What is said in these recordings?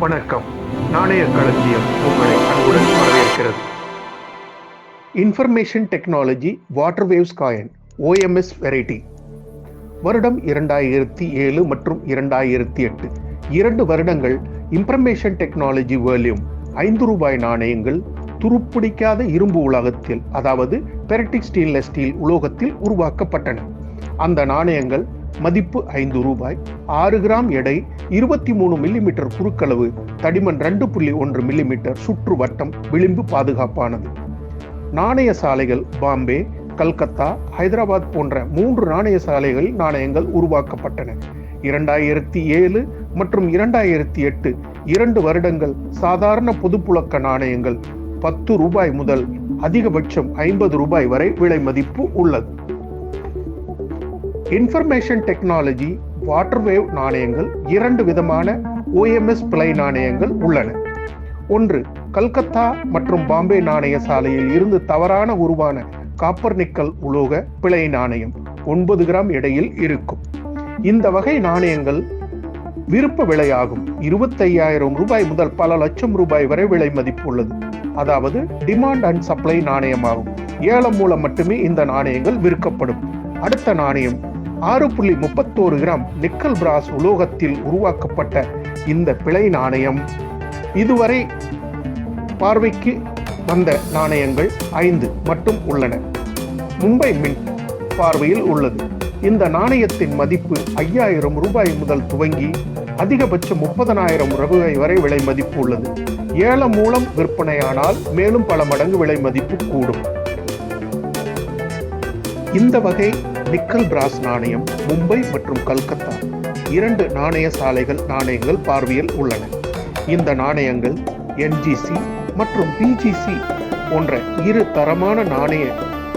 வணக்கம். நாணய களஞ்சியம் உங்களை அன்புடன் வரவேற்கிறது. Information technology water waves coin OMS variety வருடம் இரண்டாயிரத்தி ஏழு மற்றும் இரண்டாயிரத்தி எட்டு. இரண்டு வருடங்கள் இன்ஃபர்மேஷன் டெக்னாலஜி வேல்யூம் ஐந்து ரூபாய் நாணயங்கள் துருப்பிடிக்காத இரும்பு உலகத்தில் அதாவது பெரட்டிக் ஸ்டெயின்லெஸ் ஸ்டீல் உலோகத்தில் உருவாக்கப்பட்டன. அந்த நாணயங்கள் மதிப்பு ஐந்து ரூபாய் ஆறு கிராம் எடை இருபத்தி மூணு மில்லிமீட்டர் குறுக்களவு தடிமன் ரெண்டு புள்ளி ஒன்று மில்லிமீட்டர் சுற்று வட்டம் விளிம்பு பாதுகாப்பானது. நாணய சாலைகள் பாம்பே கல்கத்தா ஹைதராபாத் போன்ற மூன்று நாணய சாலைகளில் நாணயங்கள் உருவாக்கப்பட்டன. இரண்டாயிரத்தி ஏழு மற்றும் இரண்டாயிரத்தி எட்டு இரண்டு வருடங்கள் சாதாரண பொதுப்புழக்க நாணயங்கள் பத்து ரூபாய் முதல் அதிகபட்சம் ஐம்பது ரூபாய் வரை விலை மதிப்பு உள்ளது. இன்ஃபர்மேஷன் டெக்னாலஜி வாட்டர்வேவ் நாணயங்கள் இரண்டு விதமான ஓஎம்எஸ் பிளை நாணயங்கள் உள்ளன. ஒன்று கல்கத்தா மற்றும் பாம்பே நாணய சாலையில் இருந்து தவறான உருவான காப்பர் நிக்கல் உலோக பிழை நாணயம் ஒன்பது கிராம் எடையில் இருக்கும். இந்த வகை நாணயங்கள் விருப்ப விலையாகும். இருபத்தையாயிரம் ரூபாய் முதல் பல லட்சம் ரூபாய் வரை விலை மதிப்பு உள்ளது. அதாவது டிமாண்ட் அண்ட் சப்ளை நாணயமாகும். ஏலம் மூலம் மட்டுமே இந்த நாணயங்கள் விற்கப்படும். அடுத்த நாணயம் ஆறு புள்ளி முப்பத்தோரு கிராம் நிக்கல் பிராஸ் உலோகத்தில் உருவாக்கப்பட்ட இந்த பிழை நாணயம். இதுவரை பார்வைக்கு வந்த நாணயங்கள் ஐந்து மட்டும் உள்ளன. மும்பை மின்ட் பார்வையில் உள்ளது. இந்த நாணயத்தின் மதிப்பு ஐயாயிரம் ரூபாய் முதல் துவங்கி அதிகபட்சம் முப்பதனாயிரம் ரூபாய் வரை விலை மதிப்பு உள்ளது. ஏலம் மூலம் விற்பனையானால் மேலும் பல மடங்கு விலை மதிப்பு கூடும். இந்த வகை நிக்கல் பிராஸ் நாணயம் மும்பை மற்றும் கல்கத்தா. இரண்டு நாணய சாலைகள் நாணயங்கள் பார்வையில் உள்ளன. இந்த நாணயங்கள் என்ஜிசி மற்றும் பிஜிசி போன்ற இரு தரமான நாணய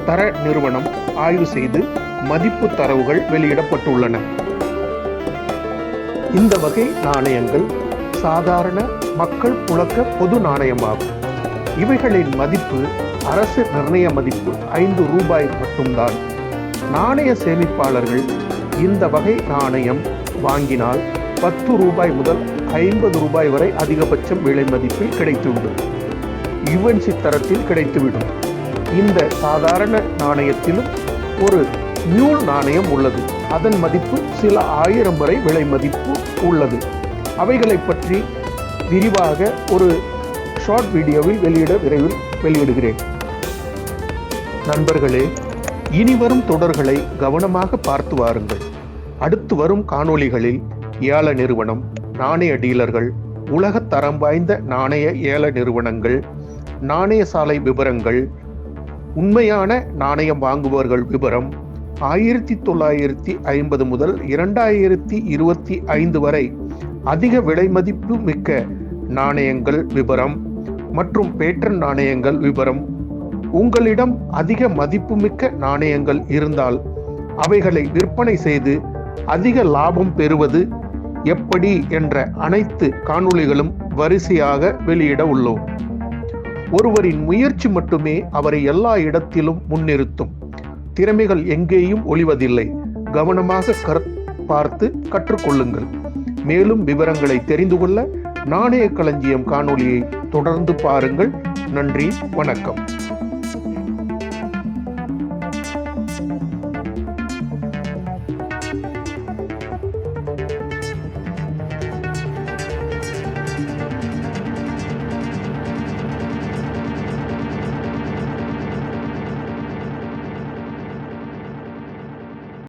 தர நிறுவனம் ஆய்வு செய்து மதிப்பு தரவுகள் வெளியிடப்பட்டுள்ளன. இந்த வகை நாணயங்கள் சாதாரண மக்கள் புழக்க பொது நாணயமாகும். இவைகளின் மதிப்பு அரசு நிர்ணய மதிப்பு ஐந்து ரூபாய் மட்டும்தான். நாணய சேமிப்பாளர்கள் இந்த வகை நாணயம் வாங்கினால் பத்து ரூபாய் முதல் ஐம்பது ரூபாய் வரை அதிகபட்சம் விலை மதிப்பில் கிடைத்துவிடும். யுஎன்சி தரத்தில் கிடைத்துவிடும். இந்த சாதாரண நாணயத்திலும் ஒரு மியூல் நாணயம் உள்ளது. அதன் மதிப்பு சில ஆயிரம் வரை விலை மதிப்பு உள்ளது. அவைகளை பற்றி விரிவாக ஒரு ஷார்ட் வீடியோவில் வெளியிட விரைவில் வெளியிடுகிறேன். நண்பர்களே இனி வரும் தொடர்களை கவனமாக பார்த்து வாருங்கள். அடுத்து வரும் காணொளிகளில் ஏல நிறுவனம் நாணய டீலர்கள் உலக தரம் வாய்ந்த நாணய ஏல நிறுவனங்கள் நாணய சாலை விவரங்கள் உண்மையான நாணயம் வாங்குபவர்கள் விவரம் ஆயிரத்தி தொள்ளாயிரத்தி ஐம்பது முதல் இரண்டாயிரத்தி இருபத்தி ஐந்து வரை அதிக விலை மதிப்பு மிக்க நாணயங்கள் விவரம் மற்றும் பேட்டன் நாணயங்கள் விவரம் உங்களிடம் அதிக மதிப்புமிக்க நாணயங்கள் இருந்தால் அவைகளை விற்பனை செய்து அதிக லாபம் பெறுவது எப்படி என்ற அனைத்து காணொளிகளும் வரிசையாக வெளியிட உள்ளோம். ஒருவரின் முயற்சி மட்டுமே அவரை எல்லா இடத்திலும் முன்னிறுத்தும். திறமைகள் எங்கேயும் ஒளிவதில்லை. கவனமாக கர் பார்த்து கற்றுக்கொள்ளுங்கள். மேலும் விவரங்களை தெரிந்து கொள்ள நாணய களஞ்சியம் காணொளியை தொடர்ந்து பாருங்கள். நன்றி வணக்கம்.